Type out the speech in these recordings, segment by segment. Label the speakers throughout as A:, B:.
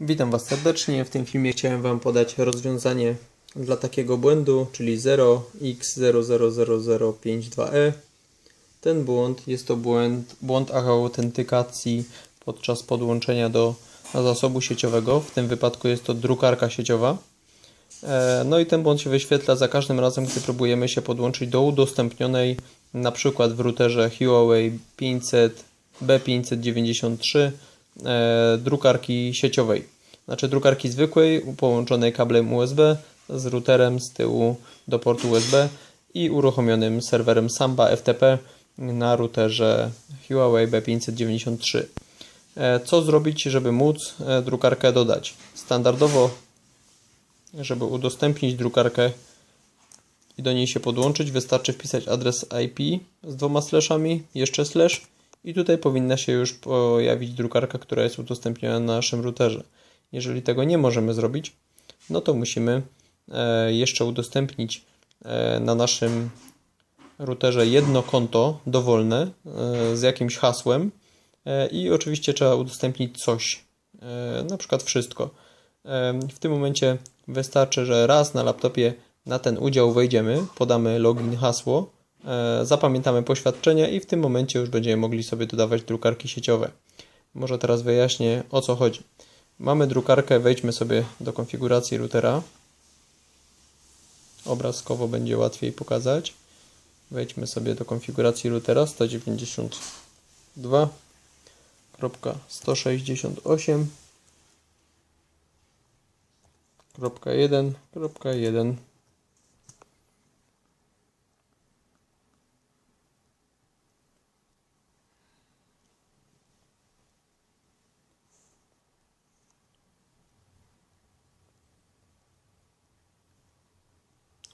A: Witam Was serdecznie. W tym filmie chciałem Wam podać rozwiązanie dla takiego błędu, czyli 0x000052e. Ten błąd jest to błąd, błąd autentykacji podczas podłączenia do zasobu sieciowego. W tym wypadku jest to drukarka sieciowa. E, No i ten błąd się wyświetla za każdym razem, gdy próbujemy się podłączyć do udostępnionej na przykład w routerze Huawei 500 B593 e, drukarki sieciowej. Znaczy drukarki zwykłej połączonej kablem USB z routerem z tyłu do portu USB i uruchomionym serwerem Samba FTP na routerze Huawei B593. E, Co zrobić, żeby móc e, drukarkę dodać? Standardowo, żeby udostępnić drukarkę i do niej się podłączyć, wystarczy wpisać adres IP z dwoma slashami, jeszcze slash i tutaj powinna się już pojawić drukarka, która jest udostępniona na naszym routerze. Jeżeli tego nie możemy zrobić, no to musimy e, jeszcze udostępnić e, na naszym routerze jedno konto dowolne e, z jakimś hasłem i oczywiście trzeba udostępnić coś, na przykład wszystko. W tym momencie wystarczy, że raz na laptopie na ten udział wejdziemy, podamy login, hasło, zapamiętamy poświadczenia i w tym momencie już będziemy mogli sobie dodawać drukarki sieciowe. Może teraz wyjaśnię o co chodzi. Mamy drukarkę, wejdźmy sobie do konfiguracji routera. Obrazkowo będzie łatwiej pokazać. Wejdźmy sobie do konfiguracji routera 192.168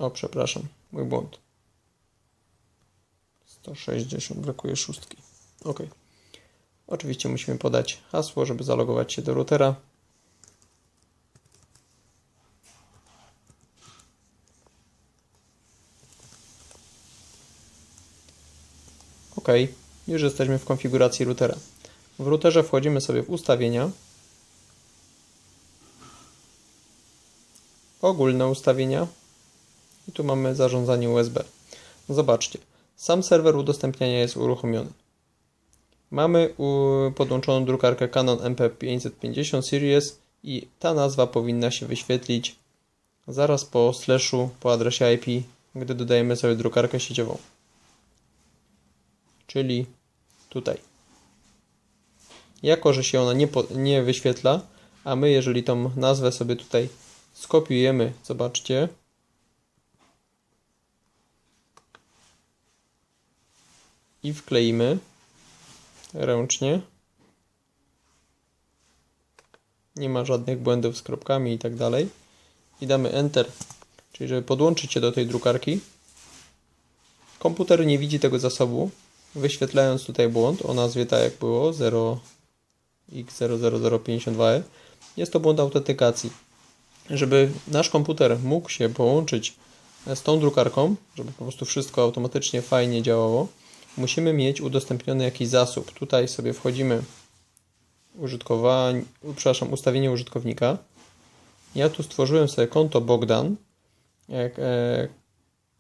A: O, przepraszam, mój błąd. 160, brakuje szóstki. Ok. Oczywiście musimy podać hasło, żeby zalogować się do routera. Ok, już jesteśmy w konfiguracji routera. W routerze wchodzimy sobie w ustawienia. Ogólne ustawienia. I tu mamy zarządzanie USB. Zobaczcie, sam serwer udostępniania jest uruchomiony. Mamy podłączoną drukarkę Canon MP550 Series i ta nazwa powinna się wyświetlić zaraz po slashu, po adresie IP, gdy dodajemy sobie drukarkę sieciową. Czyli tutaj. Jako, że się ona nie, po, nie wyświetla, a my jeżeli tą nazwę sobie tutaj skopiujemy, zobaczcie, i wkleimy ręcznie. Nie ma żadnych błędów z kropkami i tak dalej. I damy Enter, czyli żeby podłączyć się do tej drukarki. Komputer nie widzi tego zasobu, wyświetlając tutaj błąd o nazwie tak jak było 0x00052e. Jest to błąd autentykacji. Żeby nasz komputer mógł się połączyć z tą drukarką, żeby po prostu wszystko automatycznie fajnie działało, musimy mieć udostępniony jakiś zasób. Tutaj sobie wchodzimy użytkowanie, przepraszam, ustawienie użytkownika. Ja tu stworzyłem sobie konto Bogdan. Jak, e,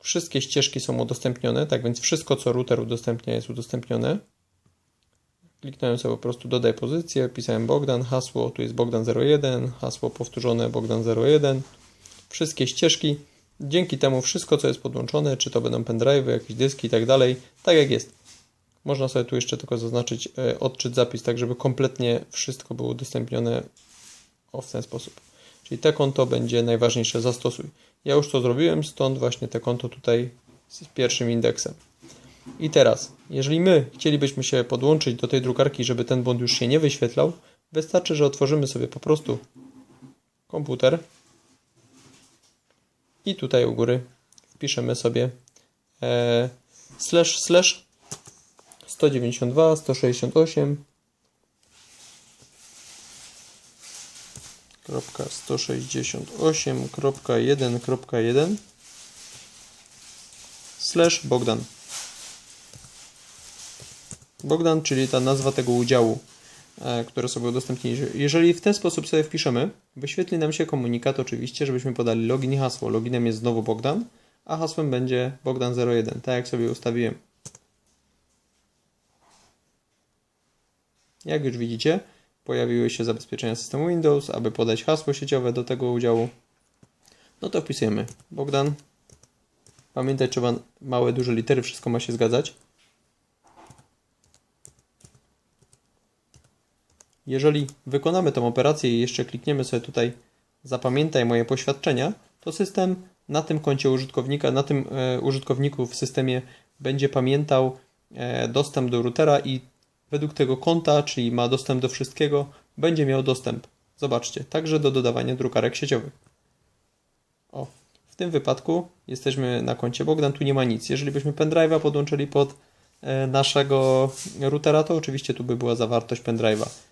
A: wszystkie ścieżki są udostępnione, tak więc wszystko co router udostępnia jest udostępnione. Kliknąłem sobie po prostu dodaj pozycję, pisałem Bogdan, hasło, tu jest Bogdan01, hasło powtórzone Bogdan01. Wszystkie ścieżki Dzięki temu wszystko, co jest podłączone, czy to będą pendrive, jakieś dyski i tak dalej, tak jak jest. Można sobie tu jeszcze tylko zaznaczyć e, odczyt zapis, tak żeby kompletnie wszystko było udostępnione w ten sposób. Czyli te konto będzie najważniejsze, zastosuj. Ja już to zrobiłem, stąd właśnie te konto tutaj z pierwszym indeksem. I teraz, jeżeli my chcielibyśmy się podłączyć do tej drukarki, żeby ten błąd już się nie wyświetlał, wystarczy, że otworzymy sobie po prostu komputer, i tutaj u góry wpiszemy sobie e, slash slash 192 168 kropka 168.1.1 slash Bogdan. Bogdan, czyli ta nazwa tego udziału które sobie udostępniliśmy. Jeżeli w ten sposób sobie wpiszemy, wyświetli nam się komunikat oczywiście, żebyśmy podali login i hasło. Loginem jest znowu Bogdan, a hasłem będzie Bogdan01, tak jak sobie ustawiłem. Jak już widzicie, pojawiły się zabezpieczenia systemu Windows, aby podać hasło sieciowe do tego udziału. No to wpisujemy Bogdan. Pamiętaj, trzeba małe, duże litery, wszystko ma się zgadzać. Jeżeli wykonamy tą operację i jeszcze klikniemy sobie tutaj zapamiętaj moje poświadczenia, to system na tym koncie użytkownika, na tym e, użytkowniku w systemie będzie pamiętał e, dostęp do routera i według tego konta, czyli ma dostęp do wszystkiego, będzie miał dostęp. Zobaczcie, także do dodawania drukarek sieciowych. O, w tym wypadku jesteśmy na koncie Bogdan, tu nie ma nic. Jeżeli byśmy pendrive'a podłączyli pod e, naszego routera, to oczywiście tu by była zawartość pendrive'a.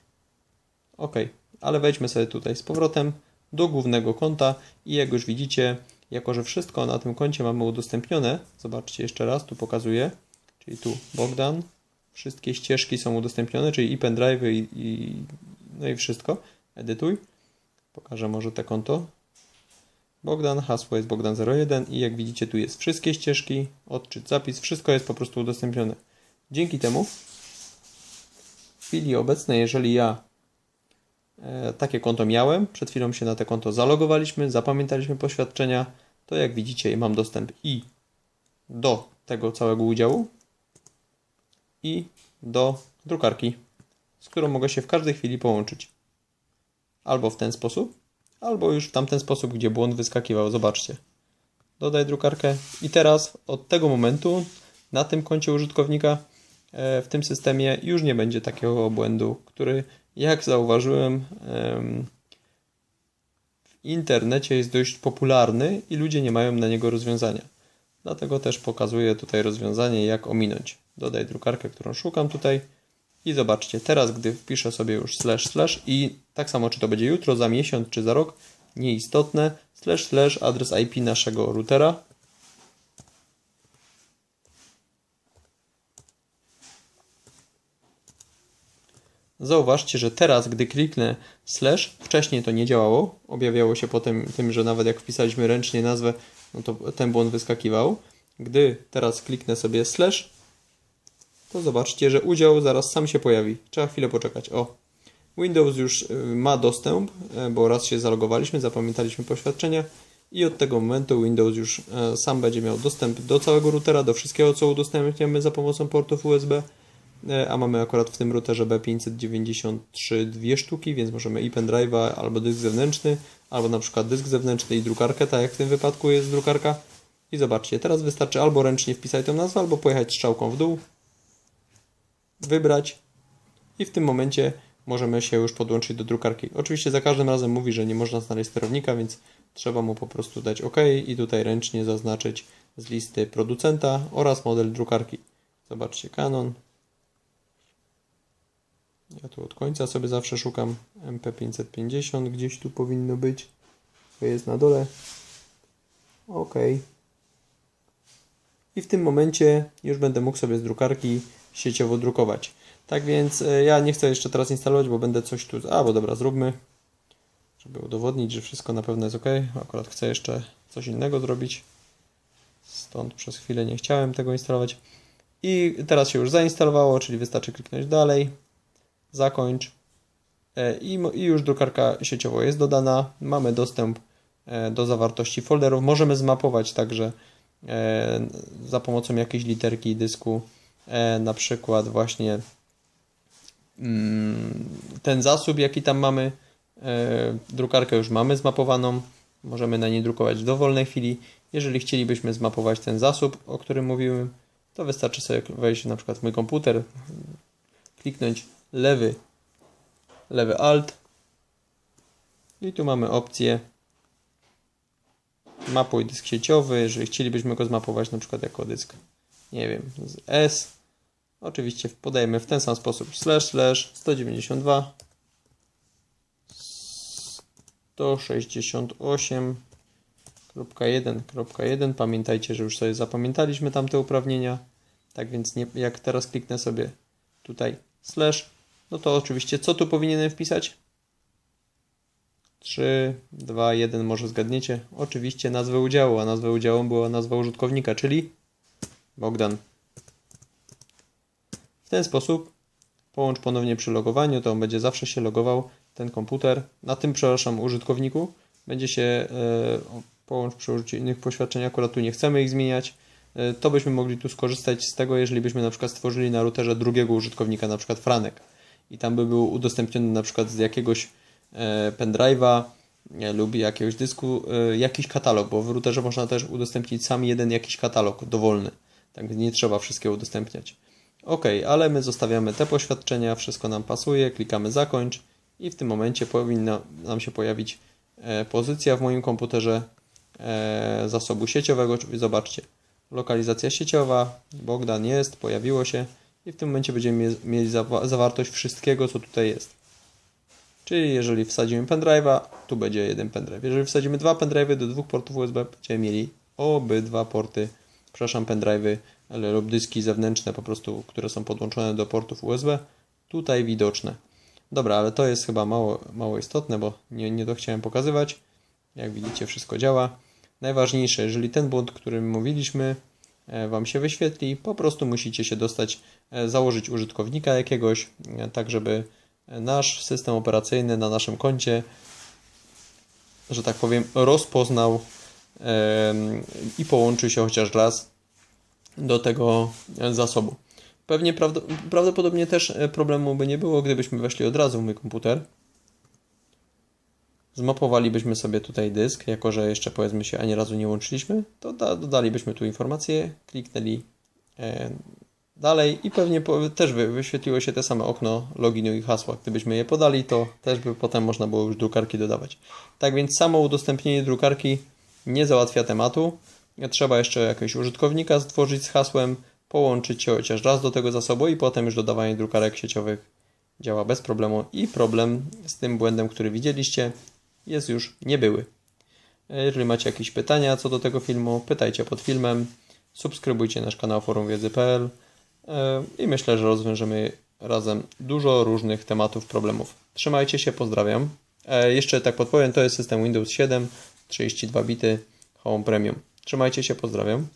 A: Ok, ale wejdźmy sobie tutaj z powrotem do głównego konta i jak już widzicie, jako że wszystko na tym koncie mamy udostępnione, zobaczcie jeszcze raz, tu pokazuję, czyli tu Bogdan, wszystkie ścieżki są udostępnione, czyli i pendrive i, i no i wszystko. Edytuj. Pokażę może te konto. Bogdan, hasło jest Bogdan01 i jak widzicie tu jest wszystkie ścieżki, odczyt, zapis, wszystko jest po prostu udostępnione. Dzięki temu w chwili obecnej, jeżeli ja takie konto miałem, przed chwilą się na te konto zalogowaliśmy, zapamiętaliśmy poświadczenia, to jak widzicie mam dostęp i do tego całego udziału i do drukarki, z którą mogę się w każdej chwili połączyć. Albo w ten sposób, albo już w tamten sposób, gdzie błąd wyskakiwał. Zobaczcie. Dodaj drukarkę i teraz od tego momentu na tym koncie użytkownika e, w tym systemie już nie będzie takiego błędu, który jak zauważyłem w internecie jest dość popularny i ludzie nie mają na niego rozwiązania. Dlatego też pokazuję tutaj rozwiązanie, jak ominąć. Dodaj drukarkę, którą szukam tutaj. I zobaczcie, teraz gdy wpiszę sobie już slash slash i tak samo czy to będzie jutro, za miesiąc czy za rok, nieistotne, slash slash adres IP naszego routera. Zauważcie, że teraz, gdy kliknę slash, wcześniej to nie działało. Objawiało się potem tym, że nawet jak wpisaliśmy ręcznie nazwę, no to ten błąd wyskakiwał. Gdy teraz kliknę sobie slash, to zobaczcie, że udział zaraz sam się pojawi. Trzeba chwilę poczekać. O, Windows już y, ma dostęp, y, bo raz się zalogowaliśmy, zapamiętaliśmy poświadczenia i od tego momentu Windows już y, sam będzie miał dostęp do całego routera, do wszystkiego, co udostępniamy za pomocą portów USB, a mamy akurat w tym routerze B593 dwie sztuki, więc możemy i pendrive'a, albo dysk zewnętrzny, albo na przykład dysk zewnętrzny i drukarkę, tak jak w tym wypadku jest drukarka. I zobaczcie, teraz wystarczy albo ręcznie wpisać tę nazwę, albo pojechać strzałką w dół, wybrać i w tym momencie możemy się już podłączyć do drukarki. Oczywiście za każdym razem mówi, że nie można znaleźć sterownika, więc trzeba mu po prostu dać OK i tutaj ręcznie zaznaczyć z listy producenta oraz model drukarki. Zobaczcie, Canon. Ja tu od końca sobie zawsze szukam MP550, gdzieś tu powinno być. To jest na dole. OK. I w tym momencie już będę mógł sobie z drukarki sieciowo drukować. Tak więc e, ja nie chcę jeszcze teraz instalować, bo będę coś tu... A, bo dobra, zróbmy, żeby udowodnić, że wszystko na pewno jest ok. Akurat chcę jeszcze coś innego zrobić. Stąd przez chwilę nie chciałem tego instalować. I teraz się już zainstalowało, czyli wystarczy kliknąć dalej, zakończ e, i, już drukarka sieciowo jest dodana. Mamy dostęp e, do zawartości folderów. Możemy zmapować także za pomocą jakiejś literki dysku E, na przykład właśnie mm, ten zasób, jaki tam mamy, e, drukarkę już mamy zmapowaną, możemy na niej drukować w dowolnej chwili. Jeżeli chcielibyśmy zmapować ten zasób, o którym mówiłem, to wystarczy sobie wejść na przykład w mój komputer, kliknąć lewy, lewy alt. I tu mamy opcję mapuj dysk sieciowy, jeżeli chcielibyśmy go zmapować na przykład jako dysk, nie wiem, z S, Oczywiście podajemy w ten sam sposób. Slash slash 192 168.1.1 Pamiętajcie, że już sobie zapamiętaliśmy tamte uprawnienia. Tak więc nie, jak teraz kliknę sobie tutaj slash, no to oczywiście co tu powinienem wpisać? 3, 2, 1, może zgadniecie? Oczywiście nazwę udziału, a nazwą udziału była nazwa użytkownika, czyli Bogdan. W ten sposób połącz ponownie przy logowaniu, to on będzie zawsze się logował, ten komputer, na tym, przepraszam, użytkowniku, będzie się e, połącz przy użyciu innych poświadczeń, akurat tu nie chcemy ich zmieniać, e, to byśmy mogli tu skorzystać z tego, jeżeli byśmy na przykład stworzyli na routerze drugiego użytkownika, na przykład Franek i tam by był udostępniony na przykład z jakiegoś e, pendrive'a lub jakiegoś dysku e, jakiś katalog, bo w routerze można też udostępnić sam jeden jakiś katalog dowolny, tak nie trzeba wszystkiego udostępniać. Ok, ale my zostawiamy te poświadczenia, wszystko nam pasuje, klikamy zakończ i w tym momencie powinna nam się pojawić e, pozycja w moim komputerze zasobu sieciowego. Zobaczcie, lokalizacja sieciowa, Bogdan jest, pojawiło się i w tym momencie będziemy mie- mieli zawa- zawartość wszystkiego, co tutaj jest. Czyli jeżeli wsadzimy pendrive'a, tu będzie jeden pendrive. Jeżeli wsadzimy dwa pendrive'y do dwóch portów USB, będziemy mieli obydwa porty, przepraszam, pendrive'y lub dyski zewnętrzne po prostu, które są podłączone do portów USB, tutaj widoczne. Dobra, ale to jest chyba mało, mało istotne, bo nie, nie to chciałem pokazywać. Jak widzicie, wszystko działa. Najważniejsze, jeżeli ten błąd, którym mówiliśmy, Wam się wyświetli, po prostu musicie się dostać, e, założyć użytkownika jakiegoś, e, tak żeby nasz system operacyjny na naszym koncie, że tak powiem, rozpoznał i połączył się chociaż raz do tego e, zasobu. Pewnie prawdo, prawdopodobnie też e, problemu by nie było, gdybyśmy weszli od razu w mój komputer. Zmapowalibyśmy sobie tutaj dysk, jako że jeszcze powiedzmy się ani razu nie łączyliśmy, to da, dodalibyśmy tu informację, kliknęli e, dalej i pewnie też wy, wyświetliło się te same okno loginu i hasła. Gdybyśmy je podali, to też by potem można było już drukarki dodawać. Tak więc samo udostępnienie drukarki nie załatwia tematu. Trzeba jeszcze jakiegoś użytkownika stworzyć z hasłem, połączyć się chociaż raz do tego zasobu i potem już dodawanie drukarek sieciowych działa bez problemu i problem z tym błędem, który widzieliście jest już niebyły. Jeżeli macie jakieś pytania co do tego filmu, pytajcie pod filmem, subskrybujcie nasz kanał Forum Wiedzy.pl e, i myślę, że rozwiążemy razem dużo różnych tematów, problemów. Trzymajcie się, pozdrawiam. E, Jeszcze tak podpowiem, to jest system Windows 7, 32 bity, Home Premium. Trzymajcie się, pozdrawiam.